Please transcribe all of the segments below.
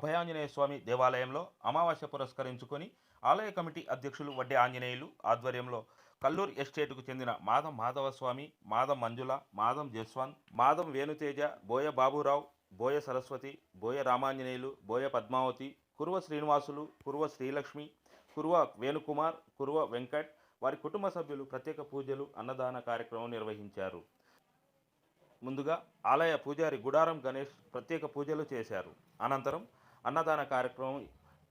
అభయాంజనేయ స్వామి దేవాలయంలో అమావాస్య పురస్కరించుకొని ఆలయ కమిటీ అధ్యక్షులు వడ్డే ఆంజనేయులు ఆధ్వర్యంలో కల్లూరు ఎస్టేటుకు చెందిన మాదం మాధవస్వామి మాదం మంజుల మాదం జస్వాన్ మాదం వేణుతేజ బోయ బాబురావు బోయ సరస్వతి బోయ రామాంజనేయులు బోయ పద్మావతి కురువ శ్రీనివాసులు కురువ శ్రీలక్ష్మి కురువ వేణుకుమార్ కురువ వెంకట్ వారి కుటుంబ సభ్యులు ప్రత్యేక పూజలు అన్నదాన కార్యక్రమం నిర్వహించారు. ముందుగా ఆలయ పూజారి గుడారం గణేష్ ప్రత్యేక పూజలు చేశారు. అనంతరం అన్నదాన కార్యక్రమం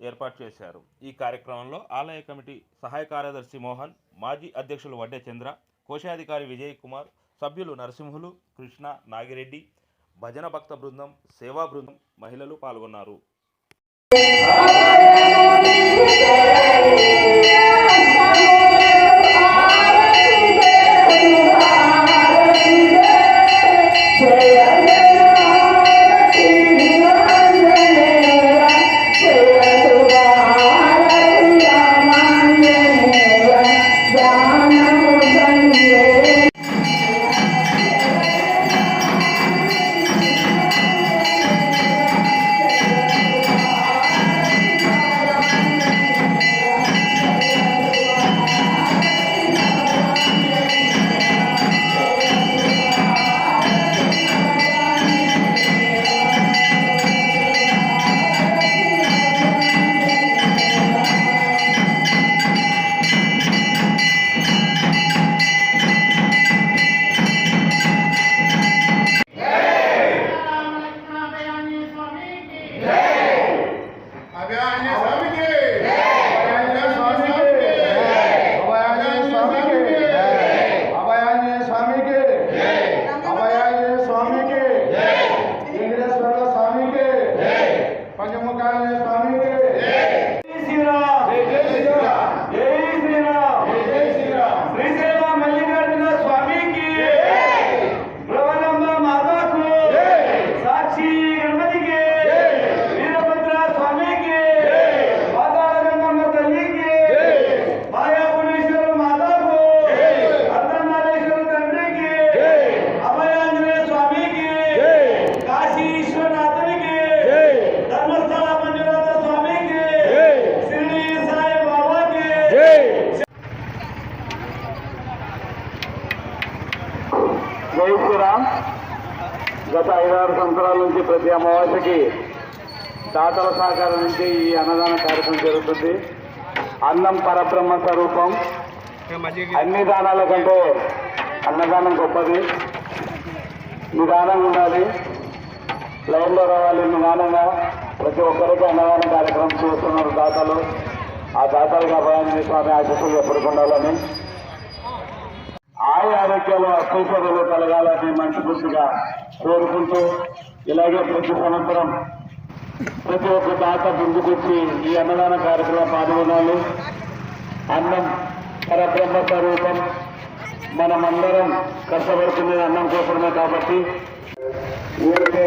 ఏర్పాటు చేశారు. ఈ కార్యక్రమంలో ఆలయ కమిటీ సహాయ కార్యదర్శి మోహన్ మాజీ అధ్యక్షులు వడ్డే చంద్ర కోశాధికారి విజయ్ కుమార్ సభ్యులు నరసింహులు కృష్ణ నాగిరెడ్డి భజన భక్త బృందం సేవా బృందం మహిళలు పాల్గొన్నారు. జై గత ఐదారు సంవత్సరాల నుంచి ప్రతి అమావాస్యకి దాతల సహకారం నుంచి ఈ అన్నదాన కార్యక్రమం జరుగుతుంది. అన్నం పరబ్రహ్మ స్వరూపం. అన్ని దానాల కంటే అన్నదానం గొప్పది. నిదానంగా ఉండాలి. లైన్లో రావాలి నిదానంగా. ప్రతి ఒక్కరికి అన్నదాన కార్యక్రమం చేస్తున్నారు దాతలు. ఆ దాతలుగా భయాన్ని స్వామి ఆశీస్సులు ఎప్పుడు ఉండాలని ఆయా ఆరోగ్యాలు అసౌకర్యాలు కలగాలని మనస్ఫూర్తిగా కోరుకుంటూ ఇలాగే ప్రతి సంవత్సరం ప్రతి ఒక్క దాత ముందుకొచ్చి ఈ అన్నదాన కార్యక్రమం పాల్గొనాలి. అన్నం పరబ్రహ్మ స్వరూపం. మనమందరం కష్టపడుతున్నది అన్నం కోసమే కాబట్టి ఊరికే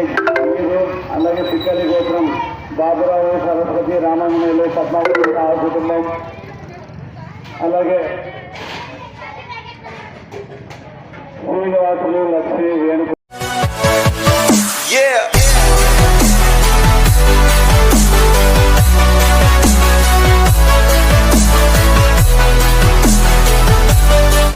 అలాగే పిక్కలి కోసం బాబురావు సరస్వతి రామాంజనేయులు పద్మావతి ఆ కుటుంబం అలాగే శ్రీనివాసులు లక్ష్మి వేణు